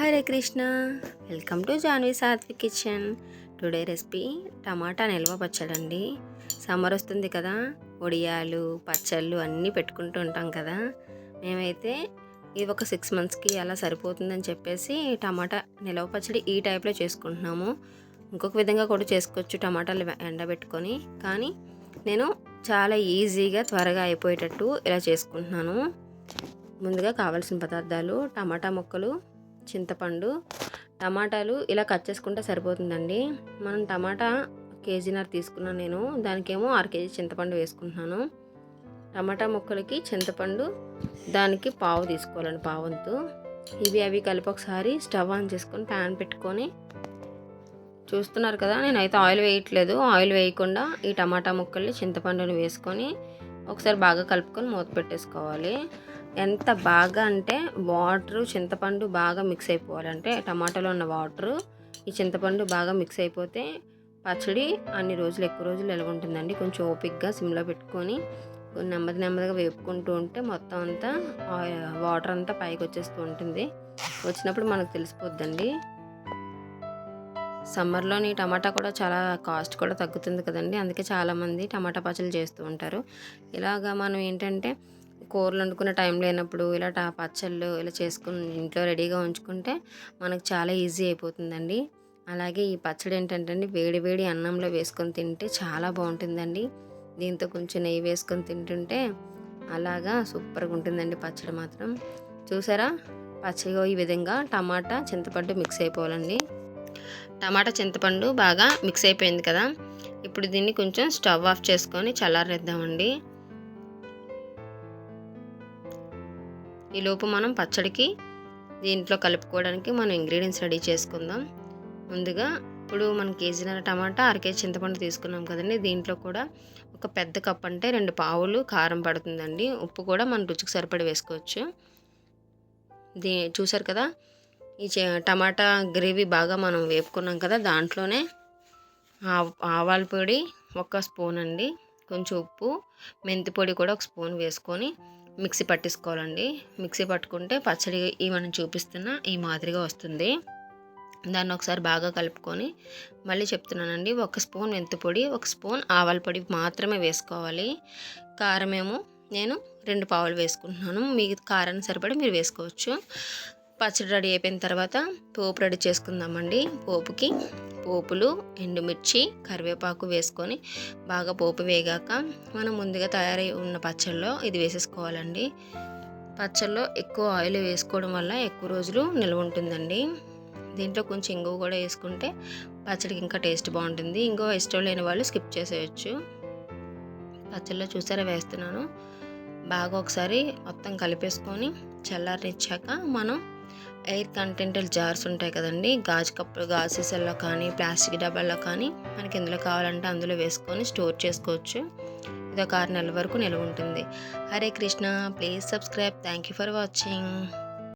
Hare Krishna. Welcome to Janvi Satvik kitchen. Today recipe tomato నిల్వ పచ్చడండి. Summer వస్తుంది కదా వడియాలు పచ్చళ్ళు అన్నీ పెట్టుకుంటూ ఉంటాం కదా. మేమైతే ఇది ఒక సిక్స్ మంత్స్కి అలా సరిపోతుందని చెప్పేసి టమాటా నిల్వ పచ్చడి ఈ టైప్లో చేసుకుంటున్నాము. ఇంకొక విధంగా కూడా చేసుకోవచ్చు టమాటాలు ఎండబెట్టుకొని. కానీ నేను చాలా ఈజీగా త్వరగా అయిపోయేటట్టు ఇలా చేసుకుంటున్నాను. ముందుగా కావాల్సిన పదార్థాలు టమాటా ముక్కలు చింతపండు టమాటాలు ఇలా కట్ చేసుకుంటే సరిపోతుందండి. మనం టమాటా కేజీన్నర తీసుకున్నాను నేను. దానికేమో అర కేజీ చింతపండు వేసుకుంటున్నాను. టమాటా ముక్కలకి చింతపండు దానికి పావు తీసుకోవాలండి పావంతు. ఇవి అవి కలిపి ఒకసారి స్టవ్ ఆన్ చేసుకొని ప్యాన్ పెట్టుకొని చూస్తున్నారు కదా నేనైతే ఆయిల్ వేయట్లేదు. ఆయిల్ వేయకుండా ఈ టమాటా ముక్కల్ని చింతపండుని వేసుకొని ఒకసారి బాగా కలుపుకొని మూత పెట్టేసుకోవాలి. ఎంత బాగా అంటే వాటర్ చింతపండు బాగా మిక్స్ అయిపోవాలంటే టమాటాలో ఉన్న వాటర్ ఈ చింతపండు బాగా మిక్స్ అయిపోతే పచ్చడి అన్ని రోజులు ఎక్కువ రోజులు ఎలా ఉంటుందండి. కొంచెం ఓపిక్గా సిమ్లో పెట్టుకొని నెమ్మది నెమ్మదిగా వేపుకుంటూ ఉంటే మొత్తం అంతా వాటర్ అంతా పైకి వచ్చేస్తూ ఉంటుంది. వచ్చినప్పుడు మనకు తెలిసిపోద్దండి. సమ్మర్లోని టమాటా కూడా చాలా కాస్ట్ కూడా తగ్గుతుంది కదండి. అందుకే చాలామంది టమాటా పచ్చళ్ళు చేస్తూ ఉంటారు. ఇలాగా మనం ఏంటంటే కూరలు వండుకునే టైం లేనప్పుడు ఇలా పచ్చళ్ళు ఇలా చేసుకుని ఇంట్లో రెడీగా ఉంచుకుంటే మనకు చాలా ఈజీ అయిపోతుందండి. అలాగే ఈ పచ్చడి ఏంటంటే అండి వేడి వేడి అన్నంలో వేసుకొని తింటే చాలా బాగుంటుందండి. దీంతో కొంచెం నెయ్యి వేసుకొని తింటుంటే అలాగా సూపర్గా ఉంటుందండి పచ్చడి మాత్రం. చూసారా? పచ్చిగా ఈ విధంగా టమాటా చింతపండు మిక్స్ అయిపోవాలండి. టమాటా చింతపండు బాగా మిక్స్ అయిపోయింది కదా? ఇప్పుడు దీన్ని కొంచెం స్టవ్ ఆఫ్ చేసుకొని చల్లారేద్దామండి. ఈలోపు మనం పచ్చడికి దీంట్లో కలుపుకోవడానికి మనం ఇంగ్రీడియంట్స్ రెడీ చేసుకుందాం. ముందుగా ఇప్పుడు మనం కేజీన్నర టమాటా అరకేజీ చింతపండు తీసుకున్నాం కదండి. దీంట్లో కూడా ఒక పెద్ద కప్ అంటే రెండు పావులు కారం పడుతుందండి. ఉప్పు కూడా మన రుచికి సరిపడి వేసుకోవచ్చు. దీ చూసారు కదా? ఈ టమాటా గ్రేవీ బాగా మనం వేపుకున్నాం కదా? దాంట్లోనే ఆవాల పొడి ఒక స్పూన్ అండి. కొంచెం ఉప్పు మెంతి పొడి కూడా ఒక స్పూన్ వేసుకొని మిక్సీ పట్టేసుకోవాలండి మిక్సీ పట్టుకుంటే పచ్చడి ఈ మనం చూపిస్తున్న ఈ మాదిరిగా వస్తుంది. దాన్ని ఒకసారి బాగా కలుపుకొని మళ్ళీ చెప్తున్నానండి ఒక స్పూన్ పొడి ఒక స్పూన్ ఆవాల పొడి మాత్రమే వేసుకోవాలి. కారమేమో నేను రెండు పావులు వేసుకుంటున్నాను. మీ కారాన్ని సరిపడి మీరు వేసుకోవచ్చు. పచ్చడి రెడీ అయిపోయిన తర్వాత పోపు రెడీ చేసుకుందామండి పోపుకి. పోపులు ఎండుమిర్చి కరివేపాకు వేసుకొని బాగా పోపు వేగాక మనం ముందుగా తయారై ఉన్న పచ్చళ్ళలో ఇది వేసేసుకోవాలండి. పచ్చళ్ళలో ఎక్కువ ఆయిల్ వేసుకోవడం వల్ల ఎక్కువ రోజులు నిల్వ ఉంటుందండి. దీంట్లో కొంచెం ఇంగువ కూడా వేసుకుంటే పచ్చడికి ఇంకా టేస్ట్ బాగుంటుంది. ఇంకో ఇష్టం లేని వాళ్ళు స్కిప్ చేసేయచ్చు. పచ్చళ్ళలో చూసారా వేస్తున్నాను. బాగా ఒకసారి మొత్తం కలిపేసుకొని చల్లారనిచ్చాక మనం ఎయిర్ కంటెంటల్ జార్స్ ఉంటాయి కదండి. గాజు కప్పులు గాజు సీసాల్లో కానీ ప్లాస్టిక్ డబ్బాల్లో కానీ మనకి ఎందులో కావాలంటే అందులో వేసుకొని స్టోర్ చేసుకోవచ్చు. ఇది ఒక ఆరు నెలల వరకు నిల్వ ఉంటుంది. Hare Krishna. Please subscribe. Thank you for watching.